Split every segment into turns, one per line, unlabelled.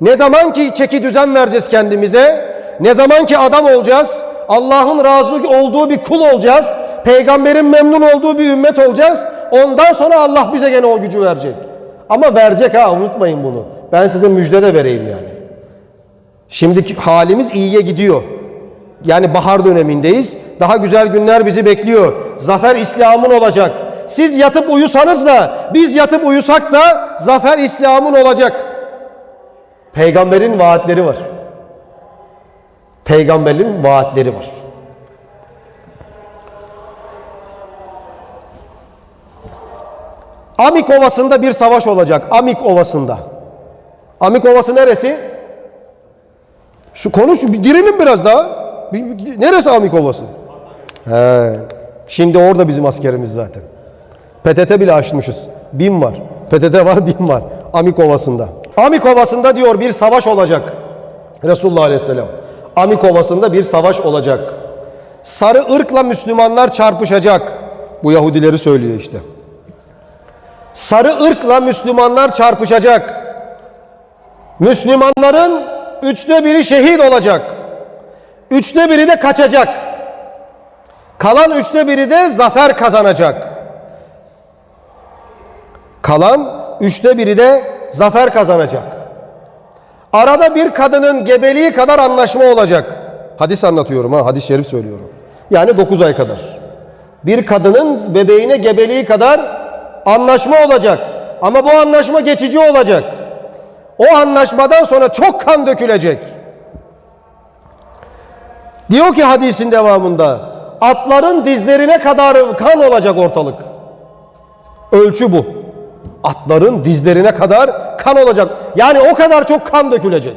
Ne zaman ki çeki düzen vereceğiz kendimize, ne zaman ki adam olacağız, Allah'ın razı olduğu bir kul olacağız, peygamberin memnun olduğu bir ümmet olacağız. Ondan sonra Allah bize gene o gücü verecek. Ama verecek ha unutmayın bunu. Ben size müjde de vereyim yani. Şimdiki halimiz iyiye gidiyor. Yani bahar dönemindeyiz. Daha güzel günler bizi bekliyor. Zafer İslam'ın olacak. Siz yatıp uyusanız da biz yatıp uyusak da zafer İslam'ın olacak. Peygamberin vaatleri var. Peygamberin vaatleri var. Amik Ovası'nda bir savaş olacak. Amik Ovası'nda. Amik Ovası neresi? Şu konuş, direnin biraz daha. Neresi Amik Ovası? He. Şimdi orada bizim askerimiz zaten. PTT bile açmışız. Bin var. PTT var, bin var. Amik Ovası'nda. Amik Ovası'nda diyor bir savaş olacak. Resulullah Aleyhisselam. Amik Ovası'nda bir savaş olacak. Sarı ırkla Müslümanlar çarpışacak. Bu Yahudileri söylüyor işte. Sarı ırkla Müslümanlar çarpışacak. Müslümanların üçte biri şehit olacak. Üçte biri de kaçacak. Kalan üçte biri de zafer kazanacak. Kalan üçte biri de zafer kazanacak. Arada bir kadının gebeliği kadar anlaşma olacak. Hadis anlatıyorum ha, hadis-i şerif söylüyorum. Yani 9 ay kadar. Bir kadının bebeğine gebeliği kadar anlaşma olacak. Ama bu anlaşma geçici olacak. O anlaşmadan sonra çok kan dökülecek. Diyor ki hadisin devamında atların dizlerine kadar kan olacak ortalık. Ölçü bu. Atların dizlerine kadar kan olacak. Yani o kadar çok kan dökülecek.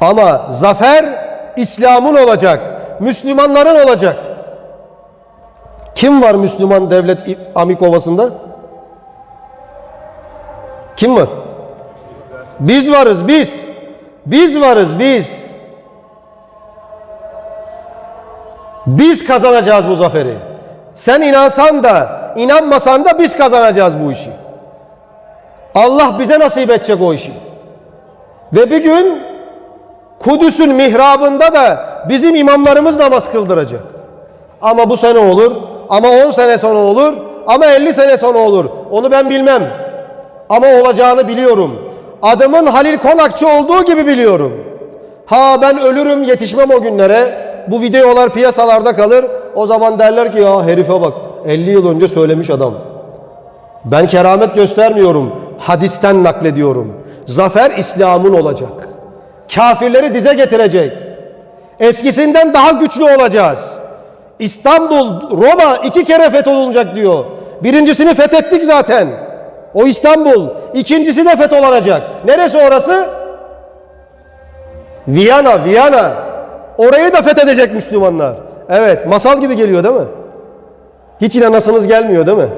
Ama zafer İslam'ın olacak. Müslümanların olacak. Kim var Müslüman devlet Amik Ovası'nda? Kim var? Biz varız biz. Biz varız biz. Biz kazanacağız bu zaferi. Sen inansan da inanmasan da biz kazanacağız bu işi. Allah bize nasip edecek o işi. Ve bir gün Kudüs'ün mihrabında da bizim imamlarımız namaz kıldıracak. Ama bu sene olur, ama 10 sene sonra olur, ama 50 sene sonra olur. Onu ben bilmem. Ama olacağını biliyorum. Adımın Halil Konakçı olduğu gibi biliyorum. Ha ben ölürüm yetişmem o günlere. Bu videolar piyasalarda kalır. O zaman derler ki ya herife bak 50 yıl önce söylemiş adam. Ben keramet göstermiyorum. Hadisten naklediyorum. Zafer İslam'ın olacak. Kafirleri dize getirecek. Eskisinden daha güçlü olacağız. İstanbul, Roma iki kere fetholunacak diyor. Birincisini fethettik zaten. O İstanbul. İkincisi de fetholanacak. Neresi orası? Viyana, Viyana. Orayı da fethedecek Müslümanlar. Evet, masal gibi geliyor değil mi? Hiç inanasınız gelmiyor değil mi?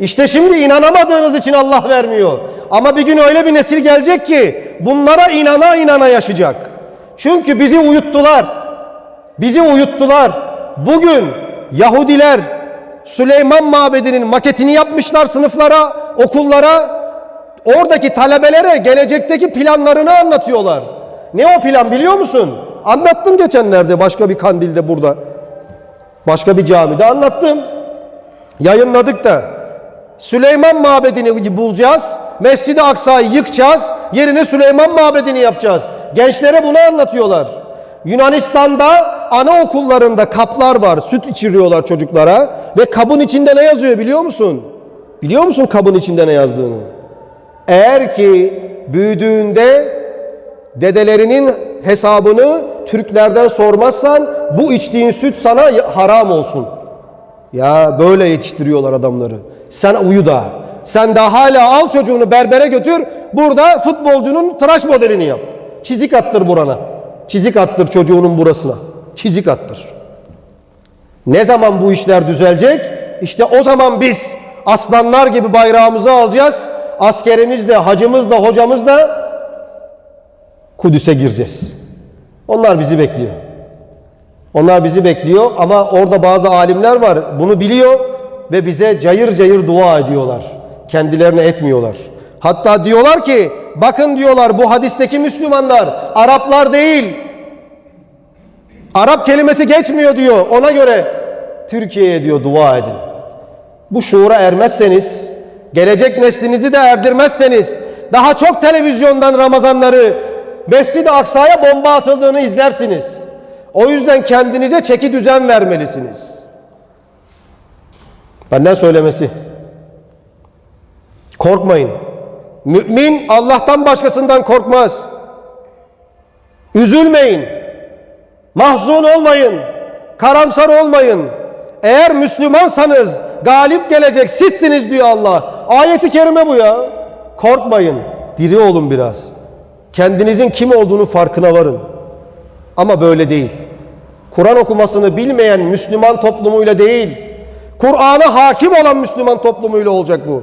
İşte şimdi inanamadığınız için Allah vermiyor. Ama bir gün öyle bir nesil gelecek ki bunlara inana inana yaşayacak. Çünkü bizi uyuttular. Bizi uyuttular. Bugün Yahudiler Süleyman Mabedi'nin maketini yapmışlar sınıflara, okullara. Oradaki talebelere gelecekteki planlarını anlatıyorlar. Ne o plan biliyor musun? Anlattım geçenlerde başka bir kandilde burada. Başka bir camide anlattım. Yayınladık da. Süleyman Mabedi'ni bulacağız. Mescid-i Aksa'yı yıkacağız. Yerine Süleyman Mabedi'ni yapacağız. Gençlere bunu anlatıyorlar. Yunanistan'da anaokullarında kaplar var. Süt içiriyorlar çocuklara. Ve kabın içinde ne yazıyor biliyor musun? Biliyor musun kabın içinde ne yazdığını? Eğer ki büyüdüğünde dedelerinin hesabını Türklerden sormazsan bu içtiğin süt sana haram olsun. Ya böyle yetiştiriyorlar adamları. Sen uyu da. Sen de hala al çocuğunu berbere götür. Burada futbolcunun tıraş modelini yap. Çizik attır burana. Çizik attır çocuğunun burasına. Çizik attır. Ne zaman bu işler düzelecek? İşte o zaman biz aslanlar gibi bayrağımızı alacağız. Askerimiz de, hacımız da, hocamız da Kudüs'e gireceğiz. Onlar bizi bekliyor. Onlar bizi bekliyor ama orada bazı alimler var. Bunu biliyor ve bize cayır cayır dua ediyorlar. Kendilerine etmiyorlar. Hatta diyorlar ki bakın diyorlar bu hadisteki Müslümanlar Araplar değil. Arap kelimesi geçmiyor diyor. Ona göre Türkiye'ye diyor dua edin. Bu şuura ermezseniz, gelecek neslinizi de erdirmezseniz, daha çok televizyondan Ramazanları Mescid-i Aksa'ya bomba atıldığını izlersiniz. O yüzden kendinize çeki düzen vermelisiniz. Benden söylemesi. Korkmayın. Mümin Allah'tan başkasından korkmaz. Üzülmeyin. Mahzun olmayın. Karamsar olmayın. Eğer Müslümansanız galip gelecek sizsiniz diyor Allah. Ayeti kerime bu ya. Korkmayın. Diri olun biraz. Kendinizin kim olduğunu farkına varın. Ama böyle değil. Kur'an okumasını bilmeyen Müslüman toplumuyla değil, Kur'an'a hakim olan Müslüman toplumuyla olacak bu.